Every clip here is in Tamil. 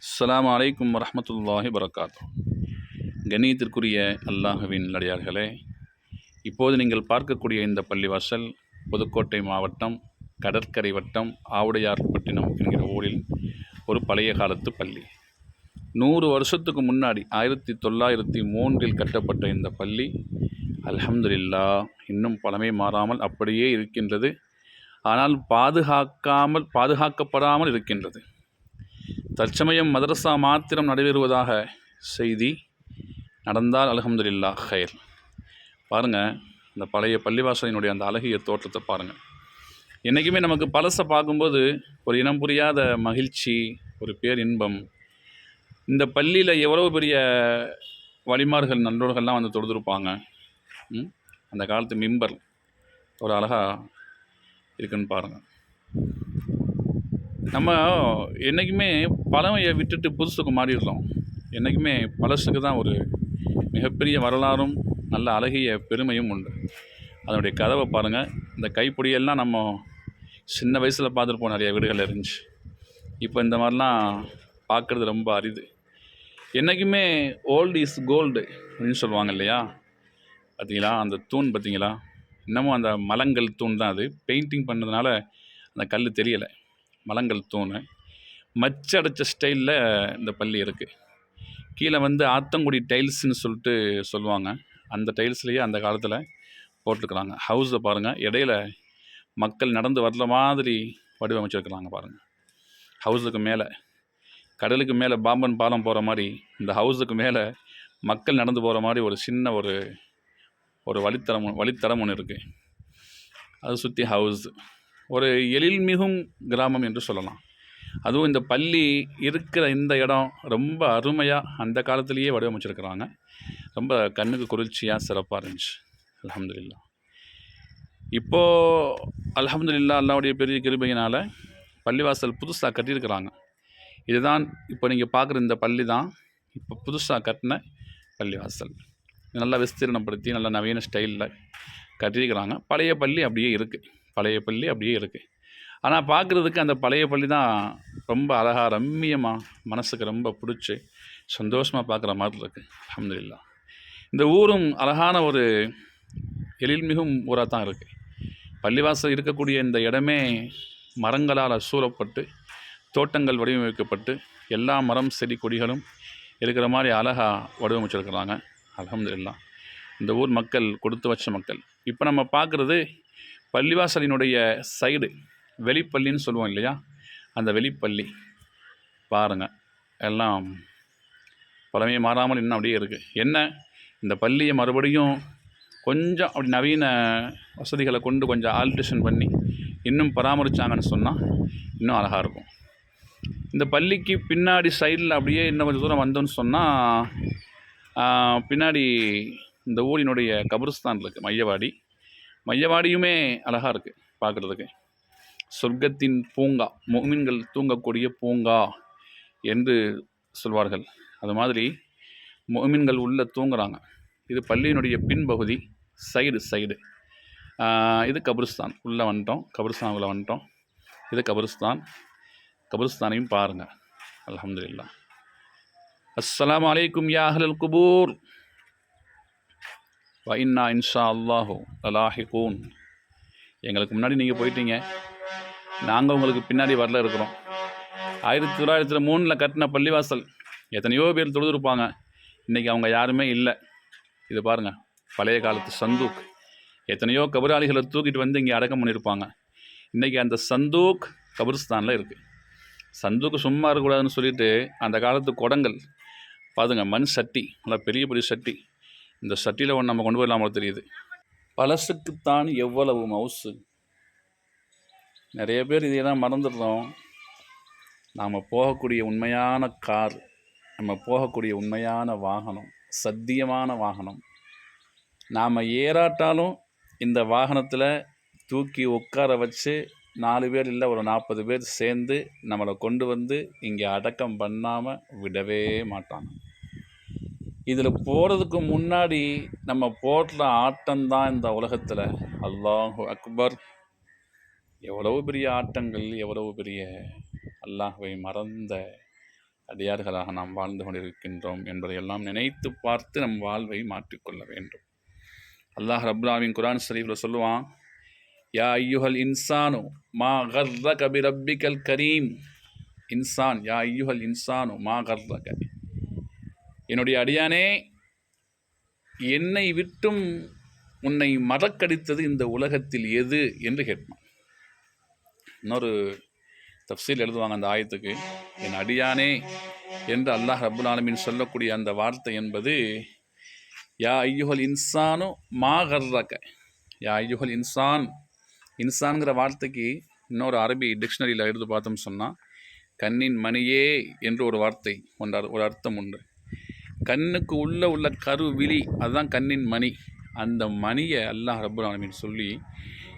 அஸ்லாம் அலைக்கும் வரமத்துல்லாஹி வரகாத்து கணியத்திற்குரிய அல்லாஹுவின் நடிகார்களே இப்போது நீங்கள் பார்க்கக்கூடிய இந்த பள்ளிவாசல் புதுக்கோட்டை மாவட்டம் கடற்கரை வட்டம் ஆவுடையார்பட்டினம் என்கிற ஊரில் ஒரு பழைய காலத்து பள்ளி. நூறு வருஷத்துக்கு முன்னாடி ஆயிரத்தி தொள்ளாயிரத்தி மூன்றில் கட்டப்பட்ட இந்த பள்ளி அல்ஹம்துலில்லா இன்னும் பழமை மாறாமல் அப்படியே இருக்கின்றது. ஆனால் பாதுகாக்காமல் பாதுகாக்கப்படாமல் இருக்கின்றது. தற்சமயம் மதரசா மாத்திரம் நடைபெறுவதாக செய்தி நடந்தால் அலகம்துல்லா ஹைர். பாருங்கள் இந்த பழைய பள்ளிவாசலினுடைய அந்த அழகிய தோற்றத்தை பாருங்கள் என்றைக்குமே நமக்கு பழசை பார்க்கும்போது ஒரு இனம் புரியாத மகிழ்ச்சி ஒரு பேரின்பம். இந்த பள்ளியில் எவ்வளோ பெரிய வழிமார்கள் நல்லோர்கள்லாம் வந்து தொழுதுருப்பாங்க அந்த காலத்து மிம்பர் ஒரு அழகாக இருக்குன்னு பாருங்கள் நம்ம என்றைக்குமே பழமையை விட்டுட்டு புதுசுக்கு மாறிடுறோம். என்றைக்குமே பழசுக்கு தான் ஒரு மிகப்பெரிய வரலாறும் நல்ல அழகிய பெருமையும் உண்டு. அதனுடைய கதவை பாருங்கள் இந்த கைப்பிடியெல்லாம் நம்ம சின்ன வயசில் பார்த்துருப்போம் நிறைய வீடுகள் இருந்துச்சு. இப்போ இந்த மாதிரிலாம் பார்க்குறது ரொம்ப அரிது. என்றைக்குமே ஓல்டு இஸ் கோல்டு அப்படின்னு சொல்லுவாங்க இல்லையா? பார்த்தீங்களா? அந்த தூண் பார்த்தீங்களா? இன்னமும் அந்த மலங்கல் தூண் தான் அது. பெயிண்டிங் பண்ணதுனால அந்த கல் தெரியலை. மலங்கள் தூண். மச்சடைச்ச ஸ்டைலில் இந்த பள்ளி இருக்குது கீழே வந்து ஆத்தங்குடி டைல்ஸ்னு சொல்லிட்டு சொல்லுவாங்க. அந்த டைல்ஸ்லேயே அந்த காலத்தில் போட்டிருக்கிறாங்க. ஹவுஸை பாருங்கள் இடையில மக்கள் நடந்து வர்ற மாதிரி வடிவமைச்சிருக்கிறாங்க பாருங்கள் ஹவுஸுக்கு மேலே கடலுக்கு மேலே பாம்பன் பாலம் போகிற மாதிரி இந்த ஹவுஸுக்கு மேலே மக்கள் நடந்து போகிற மாதிரி ஒரு சின்ன ஒரு ஒரு வழித்தடம் வழித்தடம் ஒன்று இருக்குது அதை சுற்றி ஹவுஸ் ஒரு எழில்மிகும் கிராமம் என்று சொல்லலாம். அதுவும் இந்த பள்ளி இருக்கிற இந்த இடம் ரொம்ப அருமையாக அந்த காலத்திலேயே வடிவமைச்சிருக்கிறாங்க. ரொம்ப கண்ணுக்கு குளிர்ச்சியாக சிறப்பாக இருந்துச்சு. அலமதுல்லா இப்போது அல்ஹம்துலில்லா அல்லாவுடைய பெரிய கிருபையினால் பள்ளிவாசல் புதுசாக கட்டியிருக்கிறாங்க. இதுதான் இப்போ நீங்கள் பார்க்குற இந்த பள்ளி தான். இப்போ புதுசாக கட்டின பள்ளிவாசல். நல்லா விஸ்தீரணப்படுத்தி நல்ல நவீன ஸ்டைலில் கட்டியிருக்கிறாங்க. பழைய பள்ளி அப்படியே இருக்குது பழைய பள்ளி அப்படியே இருக்குது ஆனால் பார்க்குறதுக்கு அந்த பழைய பள்ளி தான் ரொம்ப அழகாக ரம்மியமாக மனசுக்கு ரொம்ப பிடிச்சி சந்தோஷமாக பார்க்குற மாதிரி இருக்குது அல்ஹம்துலில்லா. இந்த ஊரும் அழகான ஒரு எழில்மிகும் ஊராக தான் இருக்குது பள்ளிவாசல் இருக்கக்கூடிய இந்த இடமே மரங்களால் சூழப்பட்டு தோட்டங்கள் வடிவமைக்கப்பட்டு எல்லா மரம் செடி கொடிகளும் இருக்கிற மாதிரி அழகாக வடிவமைச்சிருக்கிறாங்க. அல்ஹம்துலில்லா. இந்த ஊர் மக்கள் கொடுத்து வச்ச மக்கள். இப்போ நம்ம பார்க்குறது பள்ளிவாசலினுடைய சைடு வெளிப்பள்ளின்னு சொல்லுவோம் இல்லையா? அந்த வெளிப்பள்ளி. பாருங்கள் எல்லாம் பழமையை மாறாமல் இன்னும் அப்படியே இருக்குது என்ன? இந்த பள்ளியை மறுபடியும் கொஞ்சம் அப்படி நவீன வசதிகளை கொண்டு கொஞ்சம் ஆல்ட்ரேஷன் பண்ணி இன்னும் பராமரித்தாங்கன்னு சொன்னால் இன்னும் அழகாக இருக்கும். இந்த பள்ளிக்கு பின்னாடி சைடில் அப்படியே இன்னும் கொஞ்சம் தூரம் வந்தோம்னு சொன்னால் பின்னாடி இந்த ஊரினுடைய கபருஸ்தான் இருக்குது மையவாடி. மையவாடியுமே அழகாக இருக்குது பார்க்குறதுக்கு சொர்க்கத்தின் பூங்கா மோமின்கள் தூங்கக்கூடிய பூங்கா என்று சொல்வார்கள். அது மாதிரி மோமின்கள் உள்ளே தூங்குறாங்க. இது பள்ளியினுடைய பின்பகுதி சைடு சைடு. இது கபிரிஸ்தான். உள்ளே வந்துட்டோம். கபிரிஸ்தான் உள்ளே வந்துட்டோம். இது கபருஸ்தான். கபிரிஸ்தானையும் பாருங்கள் அலமதுல்லா அஸ்லாம் அலைக்கும் யா குபூர். வ இன்னா இன்ஷா அல்லாஹு அலாஹிகூன் எங்களுக்கு முன்னாடி நீங்கள் போயிட்டீங்க. நாங்கள் உங்களுக்கு பின்னாடி வரல இருக்கிறோம். ஆயிரத்தி தொள்ளாயிரத்தி மூணில் கட்டின பள்ளிவாசல் எத்தனையோ பேர் தொழுதுருப்பாங்க. இன்றைக்கி அவங்க யாருமே இல்லை. இது பாருங்கள் பழைய காலத்து சந்தூக். எத்தனையோ கபராளிகளை தூக்கிட்டு வந்து இங்கே அடக்கம் பண்ணியிருப்பாங்க இன்றைக்கி அந்த சந்தூக் கபிரிஸ்தானில் இருக்குது சந்தூக்கு சும்மா இருக்கக்கூடாதுன்னு சொல்லிட்டு அந்த காலத்து குடங்கள் பாருங்க மண் சட்டி நல்லா பெரிய பெரிய சட்டி. இந்த சட்டியில் ஒன்று நம்ம கொண்டு போயிடலாமோ தெரியுது. பழசுக்குத்தான் எவ்வளவு மவுசு. நிறைய பேர் இதையெல்லாம் மறந்துடுறோம். நாம் போகக்கூடிய உண்மையான கார் நம்ம போகக்கூடிய உண்மையான வாகனம் சத்தியமான வாகனம். நாம் ஏறாட்டாலும் இந்த வாகனத்தில் தூக்கி உட்கார வச்சு நாலு பேர் இல்லை ஒரு நாற்பது பேர் சேர்ந்து நம்மளை கொண்டு வந்து இங்கே அடக்கம் பண்ணாமல் விடவே மாட்டாங்க. இதில் போகிறதுக்கு முன்னாடி நம்ம போடுற ஆட்டம்தான் இந்த உலகத்தில். அல்லாஹு அக்பர். எவ்வளவு பெரிய ஆட்டங்கள் எவ்வளவு பெரிய அல்லாஹுவை மறந்த அடியார்களாக நாம் வாழ்ந்து கொண்டிருக்கின்றோம் என்பதையெல்லாம் நினைத்து பார்த்து நம் வாழ்வை மாற்றிக்கொள்ள வேண்டும். அல்லாஹ் ரப்லாவின் குரான் ஷரீஃபில் சொல்லுவான் யா ஐயுஹல் இன்சானு மா கர்ர கபி ரப்பிகல் கரீம். இன்சான் யா ஐயுஹல் இன்சானு மா கர்ர கபி என்னுடைய அடியானே என்னை விட்டும் உன்னை மறக்கடித்தது இந்த உலகத்தில் எது? என்று கேட்பான். இன்னொரு தப்சீல் எழுதுவாங்க அந்த ஆயத்துக்கு என் அடியானே என்று அல்லாஹ் அபுல் ஆலமின் சொல்லக்கூடிய அந்த வார்த்தை என்பது யா ஐயுகல் இன்சானு மா கர்ரக. யா ஐயுகல் இன்சான் இன்சான்கிற வார்த்தைக்கு இன்னொரு அரபி டிக்ஷனரியில் எடுத்து பார்த்தோம் சொன்னால் கண்ணின் மணியே என்று ஒரு வார்த்தை ஒன்று ஒரு அர்த்தம் உண்டு. கண்ணுக்கு உள்ளே உள்ள கரு விழி அதுதான் கண்ணின் மணி. அந்த மணியை அல்லாஹ் ரப்புல் சொல்லி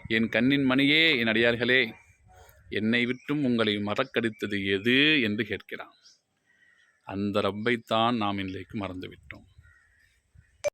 என் கண்ணின் மணியே என் அடியார்களே என்னை விட்டும் உங்களை மறக்கடித்தது எது? என்று கேட்கிறான். அந்த ரப்பைத்தான் நாம் இன்றைக்கு மறந்துவிட்டோம்.